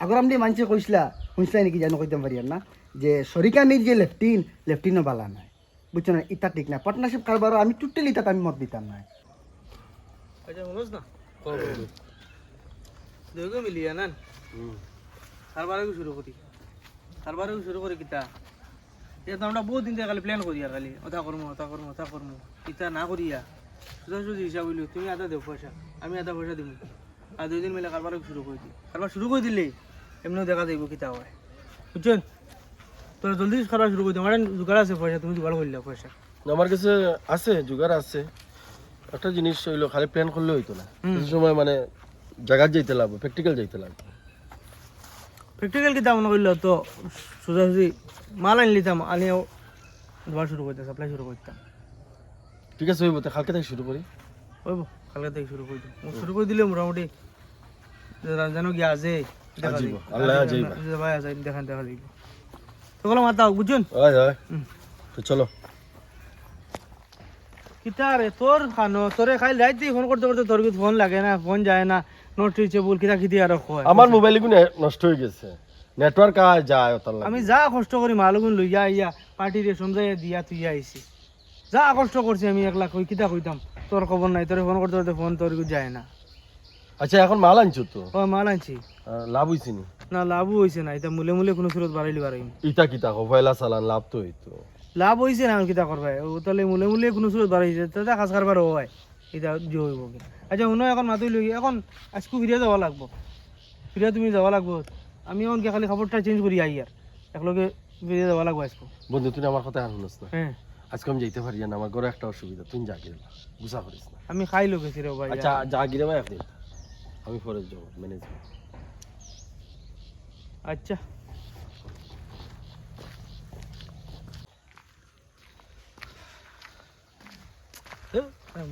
আগর আমি মানছে কইসলা শুনছিলাই নাকি জানো কইতাম পারি না যে সরিকানির যে লেফটিন লেফটিনও বালা নাই। বুঝছ না ইটা ঠিক না পার্টনারশিপ কারবারও আমি টোটালি ইটাতে আমি মত দিতাম না আচ্ছা শুনোস না? দুইগো মিলিয়া না? কারবারে শুরু করি কারবারে শুরু করি কিতা। এটা আমরা বহুত দিন থেকে খালি প্ল্যান করি আর খালি। ওটা করব ওটা করব ওটা করব ইটা না করিয়া সোজাসুজি হিসাব হইল তুমি আধা পয়সা আমি আধা পয়সা দিব আর দুই দিন মিলে কারবারে শুরু করে দিই কারবার শুরু করে দিলে এমনিও দেখা যাইব কিতা হয়। বুঝছেন? তোরা জলদি কারবার শুরু করে দিও আমার জোগাড় আছে পয়সা তুমি জোগাড় করলে পয়সা। আমার কাছে আছে জোগাড় আছে। একটা জিনিস হইল খালি প্ল্যান করলে হইতো না। কিছু সময় মানে জায়গার যাইতে লাগবে প্র্যাকটিক্যাল যাইতে লাগবে। প্র্যাকটিক্যাল কিতা মনে করলে? তো সোজাসুজি মাল আনি লিতাম আনিও ধোয়া শুরু করতাম সাপ্লাই শুরু করতাম। ঠিক আছে হইব তো কালকে থেকে শুরু করি। হইব কালকে থেকে শুরু করে দিই শুরু করে দিলে মোটামুটি জানো গিয়া আছে। যাইব। দেখা। যাইব তো বলো মাতা হয় হয় তো চলো। কিতা রে তোর খানো? তোরে খাই রাইতে ফোন করতে করতে তোর কিন্তু ফোন লাগে না? ফোন যায় না। নট রিচেবল কিতা কিতি আর কয়? আমার মোবাইলগুলো নষ্ট হয়ে গেছে। নেটওয়ার্ক আয় যায় লাগে আমি যা কষ্ট করি মালগুন লইয়া আইয়া পার্টিরে সমজাইয়া দিয়া তুই আইছি যা কষ্ট করছি আমি একলা কই কিতা কইতাম? তোর খবর নাই তোর ফোন করতে করতে ফোন তোর যায় না। আচ্ছা এখন মাল আনছো তো? ও মাল আনছি। লাভ হইছে নি? না লাভও হয়েছে না এটা মূলে মূলে কোনো সুরত বাড়াইলি বাড়াইম ইটা কিতা কো পয়লা চালান লাভ তো হইতো লাভ হয়েছে না কিতা করবাই ও তাহলে মূলে মূলে কোনো সুরত বাড়াইছে তাতে কাজ কারবার হয়। এটা জয় হইব কি। আচ্ছা শুনো এখন মাতুই লই এখন আজকে ফিরে যাওয়া লাগবো। ফিরে তুমি যাওয়া লাগবো। আমি এখন কি খালি খবরটা চেঞ্জ করি আই আর। একলগে ফিরে যাওয়া লাগবো আজকে। বন্ধু তুই আমার কথা আর শুনস না। হ্যাঁ। আজকে আমি যাইতে পারি না আমার ঘরে একটা অসুবিধা তুমি যা গিয়ে গুসা করিস না। আমি খাই লো গেছি রে ভাই আচ্ছা যা গিয়ে ভাই একদিন আমি পরে যাব ম্যানেজ আচ্ছা।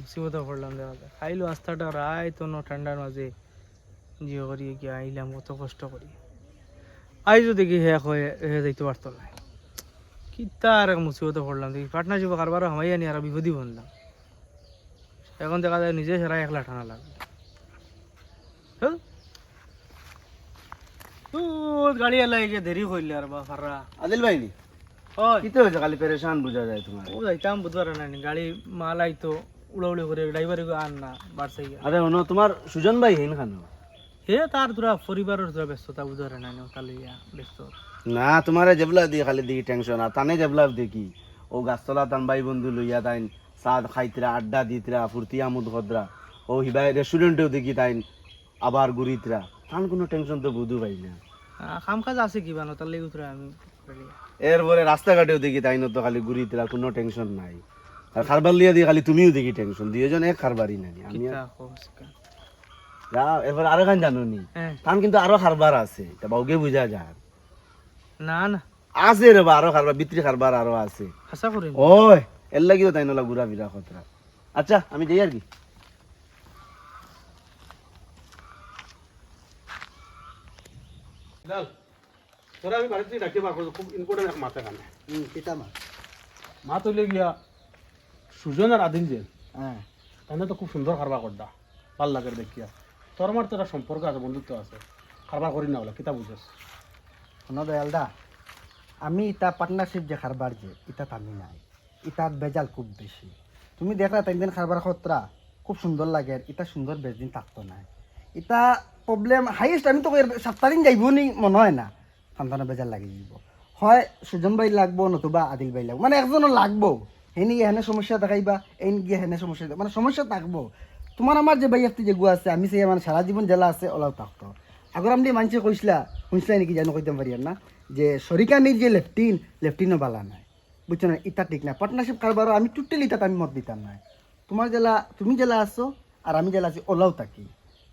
মুসিবত পড়লাম খাইলো আস্থাটা, রায় তো ঠান্ডার মাঝে জিও গিয়ে আইলাম কত কষ্ট করি আইজো দেখি হে হয়ে, হে যাইতে পারতো না। কি তার মুসিবতে পড়লাম দেখি। পার্টনারশিপ কারবারও হামাই আনি আর বিপদই বললাম এখন দেখা যায় নিজে সেরা একলা ঠানা লাগবে। হ্যাঁ? ও গাড়ি এলাই গিয়ে দেরি করলে আর বা ফারা আদিল ভাই নি কিতে হয়েছে খালি পেরেশান বুঝা যায় তোমার? ও যাইতাম বুধবার না গাড়ি মাল আইতো উড়াউড়ি করে ড্রাইভার আন না বাড়ছে আরে শোনো তোমার সুজন ভাই হেন খানো? হে তার তোরা পরিবারের তোরা ব্যস্ততা না ব্যস্ত। না তোমারে জেবলা দিয়ে খালি দেখি টেনশন আর তানে জেবলা দেখি। ও গাছতলা তান ভাই বন্ধু লইয়া তাইন সাদ খাইতরা আড্ডা দিতরা ফুর্তি আমোদ খদরা। ও হিবাই রেস্টুরেন্টেও দেখি তাইন আবার ঘুরিতরা তান কোনো টেনশন তো বুধু পাই না। কাম কাজ আছে কিবা না তার লেগে তোরা আমি এরপরে রাস্তাঘাটেও দেখি তাইন তো খালি ঘুরিতরা কোনো টেনশন নাই। আর খারবার লিয়া দিয়ে খালি তুমিও দেখি টেনশন দুইজন এক খারবারই নাই আমি যা এরপর আরও গান জানো নি? হ্যাঁ। তান কিন্তু আরও খারবার আছে তা বাউকে বুঝা যায় না না। আছে রে বা আরও খারবার বিত্রি খারবার আরও আছে। হাসা করি। ওই এর লাগিও তাই নলা ঘুরা ফিরা খতরা। আচ্ছা আমি যাই আর কি। তোরা আমি বাড়িতে ডাকি বার করছ খুব ইম্পর্টেন্ট এক মাথা কানে। হুম মা। মা তৈলে গিয়া সুজন আর আদিল যে হ্যাঁ। তাহলে তো খুব সুন্দর খারবার করদা ভালো লাগে দেখিয়া। তোর আমার তোরা সম্পর্ক আছে বন্ধুত্ব আছে খারবার করি না বলে কিতা বুঝেস? শোনো দয়ালদা আমি ইটা পার্টনারশিপ যে খারবার যে ইটাত আমি নাই। ইটাত বেজাল খুব বেশি। তুমি দেখলা তাই দিন খারবার খতরা খুব সুন্দর লাগে ইটা সুন্দর বেশ দিন থাকতো না ইটা প্রবলেম হাইয়েস্ট আমি তো দিন যাইব নি, মনে হয় না। সন্তানের বেজাল লাগি যাব। হয়, সুজন ভাই লাগবো, নতুবা আদিল ভাই লাগবো। মানে একজনও লাগবো। হেনি হেনে সমস্যা দেখাইবা এই গিয়ে হেনে সমস্যা মানে সমস্যা থাকব। তোমার আমার যে ভাই যে গুয়া আছে, আমি সেই মানে সারা জীবন জেলা আছে, ওলাও থাকতো আগর আমি মানুষে কইসলা শুনছিলাই নাকি জানো কইতাম পারি না? যে সরিকানির যে লেফটিন লেফটিনও বালা নাই। বুঝছ না ইটা ঠিক না পার্টনারশিপ কারবারও আমি টোটালি ইটাতে আমি মত দিতাম না তোমার জেলা, তুমি জেলা আছো আর আমি জেলা আছি, ওলাও থাকি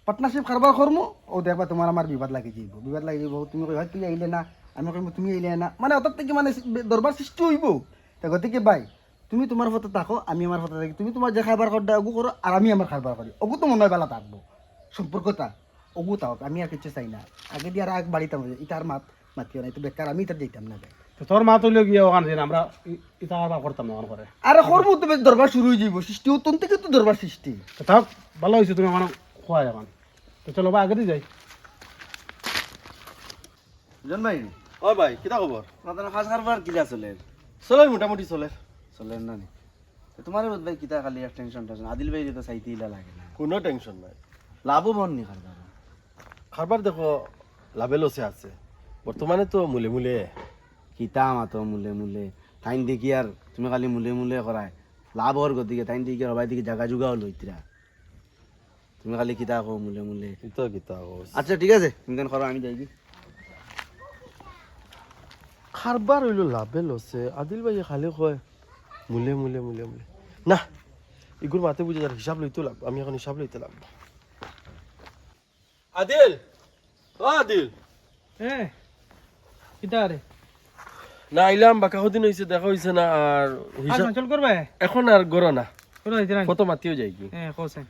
পার্টনারশিপ কারবার করমু ও দেখবা তোমার আমার বিবাদ লাগি যাইব বিবাদ লাগি যাইব তুমি কই হয় তুই আইলে না আমি কইব তুমি আইলে না মানে অত থেকে মানে দরবার সৃষ্টি হইব তা গতিকে বাই তুমি তোমার ফটো থাকো আমি আমার ফটো থাকি তুমি তোমার যে খাবার করদা ওগু করো আর আমি আমার খাবার করি ওগু তো মনে হয় বেলা থাকব সম্পর্কটা ওগু তাও আমি আর কিছু চাই না আগে দিয়ে আর আগ বাড়িতাম এটা আর মাত মাতিও না তো বেকার আমি তার যেতাম না ভাই তো তোর মা তৈলে গিয়া ওখানে যে আমরা ইটা খারবার করতাম না করে আর করব তো দরবার শুরু হয়ে যাইব সৃষ্টি উত্তন থেকে তো দরবার সৃষ্টি তো থাক ভালো হয়েছে তুমি আমার খোয়া এখন তো চলো বা আগে দিয়ে যাই। জন ভাই ও ভাই কিতা খবর? আপনার ফাঁস কারবার কিলা চলে? চলে মোটামুটি চলে। চলেন না নি? তোমার ভাই কিতা খালি এক টেনশন টেনশন আদিল ভাই তো চাইতে ইলা লাগে না। কোনো টেনশন নাই। লাভও বন নি কারবার খাবার দেখো লাভে লসে আছে। বর্তমানে তো মূলে মূলে। কিতা আমার তো মূলে মূলে। টাইম দেখি আর তুমি খালি মূলে মূলে করায় লাভ হওয়ার গতিকে টাইম দেখি সবাই দিকে জায়গা জুগাও লইতরা তুমি খালি কিতা কো মূলে মূলে। কিতা কিতা হোস আচ্ছা ঠিক আছে তুমি কেন করো আমি যাই কি খারবার হইল লাভে লসে আদিল ভাই খালি কয় মূলে মূলে মূলে মূলে। না এগুলো মাতে বুঝে যার হিসাব লইতে লাগবো আমি এখন হিসাব লইতে লাগবো আদিল ও আদিল। হ্যাঁ কিতা রে না আইলাম বাকা কদিন হয়েছে দেখা হয়েছে না আর হিসাব চঞ্চল করবে এখন আর না। না কত মাতিও যাই কি? হ্যাঁ কোসেন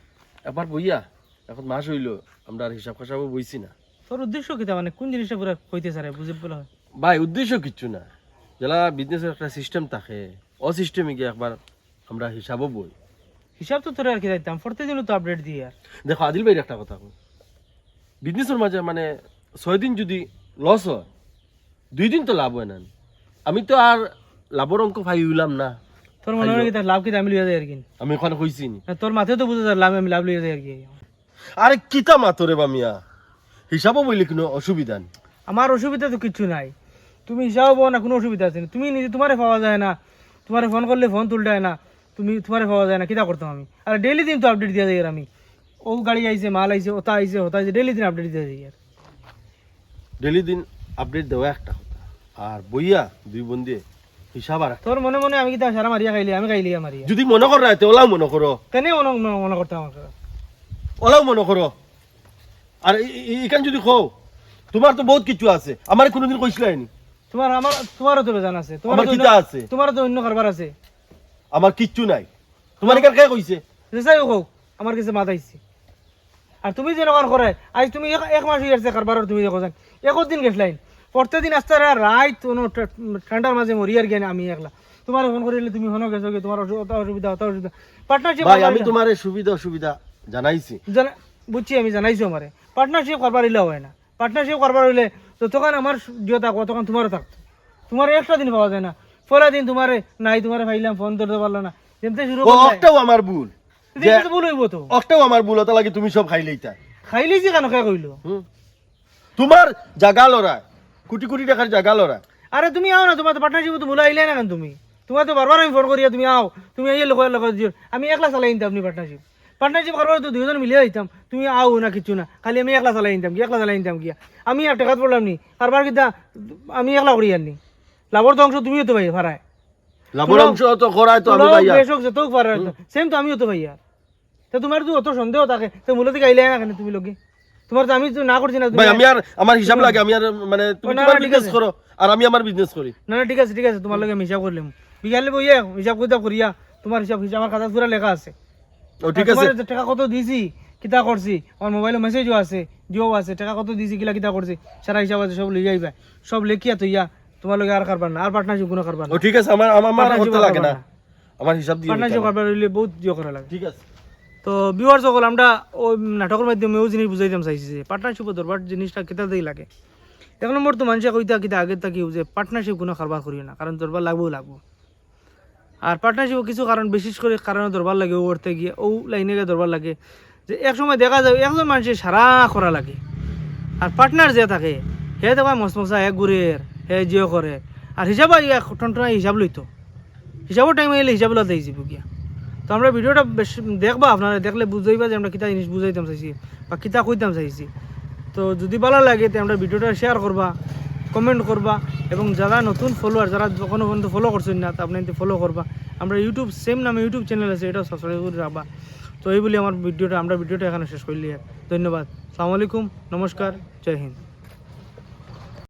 একবার বইয়া এখন মাস হইল আমরা আর হিসাব খাসাবও বইছি না। তোর উদ্দেশ্য কিতা মানে কোন জিনিসটা পুরো কইতে স্যার বুঝে বলা ভাই উদ্দেশ্য কিচ্ছু না। যারা বিজনেসের একটা সিস্টেম থাকে ও সিস্টেমে গিয়ে একবার আমরা হিসাবও বই। হিসাব তো তোর আর কি দিতাম প্রতিদিনও তো আপডেট দিই আর। দেখো আদিল ভাইয়ের একটা কথা বিজনেসের মাঝে মানে ছয় দিন যদি লস হয় দুই দিন তো লাভ হয় না। আমি তো আর লাভের অঙ্ক ভাই হইলাম না। তোর মনে হয় লাভ কিতা আমি লিয়ে যাই আর কি? আমি ওখানে কইছি নি। তোর মাথায় তো বুঝে যায় লাভ আমি লাভ লিয়ে যাই আর কি। আরে কিতা মাতরে বা মিয়া? হিসাবও বইলে কোনো অসুবিধা নেই আমার অসুবিধা তো কিচ্ছু নাই। তুমি হিসাব পাও না কোনো অসুবিধা আছে না। তুমি নিজে তোমারে পাওয়া যায় না। তোমারে ফোন করলে ফোন তুলতে না। তুমি তোমারে পাওয়া যায় না কিতা করতাম আমি? আর ডেইলি দিন তো আপডেট দিয়ে যাই আর আমি। ও গাড়ি আইছে মাল আইছে ওটা আইছে ওটা আইছে ডেইলি দিন আপডেট দিয়ে যাই আর। ডেলি দিন আপডেট দেওয়া একটা কথা। আর বইয়া দুই বন্ধে হিসাব আর তোর মনে মনে আমি কিতা সারা মারিয়া খাইলি আমি খাইলি যদি মনে করো ওলাও মনে করো তেনে মনে মনে- মনে আমাকে। ওলাও মনে করো আর এখান যদি কও তোমার তো বহুত কিছু আছে। আমার কোনোদিন কইছিলাই নি তোমার আমার তোমারও তো বেজান আছে তোমার কিতা আছে। তোমারও তো অন্য কারবার আছে। আমার কিচ্ছু নাই। তোমার এখান কে কইছে যেসাই হোক আমার কাছে মাথা আইছে আর তুমি যে নকার করে আজ তুমি এক- এক মাস হয়ে আসছে কারবার তুমি দেখো যান একর দিন গেছলাইন প্রত্যেকদিন আসতে আর রাত ঠান্ডার মাঝে মরি আর জ্ঞান আমি একলা। তোমার ফোন করিলে তুমি হনো গেছো কি? তোমার অসুবিধা অত অসুবিধা। পার্টনারশিপ ভাই আমি তোমার সুবিধা অসুবিধা জানাইছি। বুঝছি আমি জানাইছো আমারে। পার্টনারশিপ করবার হইলে হয় না। পার্টনারশিপ করবার হইলে তো তখন আমার জিও থাকব তখন তোমারও থাকতো তোমার একটা দিন পাওয়া যায় না। পরের দিন তোমার নাই তোমার ভাইলাম ফোন ধরতে পারল না। যেমতে শুরু ও করলে আমার ভুল। ভুল হইব তো। অকটাও আমার ভুল ওটা লাগে তুমি সব খাইলেই তাই। খাইলেই যে কেন খাই কইলো? তোমার জাগা লড়াই। কোটি কোটি টাকার জাগা লড়াই আরে তুমি আও না তোমার তো পার্টনারশিপ তো ভুলে আইলে না কেন তুমি? তোমার তো বারবার আমি ফোন করিয়া তুমি আও। তুমি এই লোক লোক আমি একলা চালাই নিতাম আপনি পার্টনারশিপ পার্টনারশিপ করবার তো দুজন মিলিয়ে দিতাম তুমি আও না কিছু না। খালি আমি একলা চালাই নিতাম কি একলা চালাই নিতাম গিয়া। আমি আর টাকাত পড়লাম নি। কারবার কিতা আমি একলা করি আননি। লাভর তো অংশ তুমিও তো ভাই ভাড়ায়। লাভের অংশ তো করাই তো আমি ভাইয়া বেশক যেত ভাড়ায়। সেম তো আমিও তো ভাইয়া তা তোমার তো অত সন্দেহ থাকে। তো মূলত গাইলে না কেন তুমি লোকে তোমার তো আমি তো না করছি না ভাই আমি আর আমার হিসাব লাগে আমি আর মানে তুমি না, না, তোমার বিজনেস। করো আর আমি আমার বিজনেস করি। না না ঠিক আছে ঠিক আছে তোমার লগে আমি হিসাব করলাম বিকালে বইয়ে হিসাব করতে করিয়া তোমার হিসাব হিসাব আমার খাতা পুরা লেখা আছে। ও ঠিক আছে। টাকা কত দিছি কিতা করছি? আমার মোবাইলে মেসেজও আছে জিও আছে টাকা কত দিছি কিলা কিতা করছি সারা হিসাব আছে সব লিয়ে যাইবা সব লেখিয়া তো ইয়া তোমার লগে আর কারবার না আর পার্টনারশিপ কোনো কারবার ও ঠিক আছে আমার আমার আমার করতে লাগে না। আমার হিসাব দিয়ে পার্টনারশিপ কারবার হইলে বহুত জিও করা লাগে। ঠিক আছে। তো বিওয়ার সকল, আমরা ওই নাটকের মাধ্যমে ও জিনিস বুঝাইতাম চাইছি যে পার্টনারশিপ দরবার জিনিসটা কেতা লাগে। এক নম্বর তো মানুষে কইতা কিতা আগে থাকি যে পার্টনারশিপ কোনো কারবার করিও না কারণ দরবার লাগবেও লাগবো। আর পার্টনারশিপ কিছু কারণ বিশেষ করে কারণে দরবার লাগে ও করতে গিয়ে ও লাইনে গিয়ে দরবার লাগে, যে এক সময় দেখা যায় একজন মানুষের সারা করা লাগে। আর পার্টনার যে থাকে হে দেখবা মসমসা এক ঘুরের হে জিও করে আর হিসাব টনটনা হিসাব লইতো হিসাবের টাইম এলে হিসাব লতে যাইব গিয়া। তো আমরা ভিডিওটা বেশ দেখবা, আপনারা দেখলে বুঝাইবা যে আমরা কিতা জিনিস বুঝাইতাম চাইছি বা কিতা কইতাম চাইছি। তো যদি ভালো লাগে তো আমরা ভিডিওটা শেয়ার করবা কমেন্ট করবা এবং যারা নতুন ফলোয়ার যারা কোনো পর্যন্ত ফলো করছেন না, তা আপনি ফলো করবা। আমরা ইউটিউব সেম নামে ইউটিউব চ্যানেল আছে, এটাও সাবস্ক্রাইব করে রাখবা। তো এই বলে আমার ভিডিওটা, আমরা ভিডিওটা এখানে শেষ করলি ধন্যবাদ। সালামু আলাইকুম নমস্কার, জয় হিন্দ।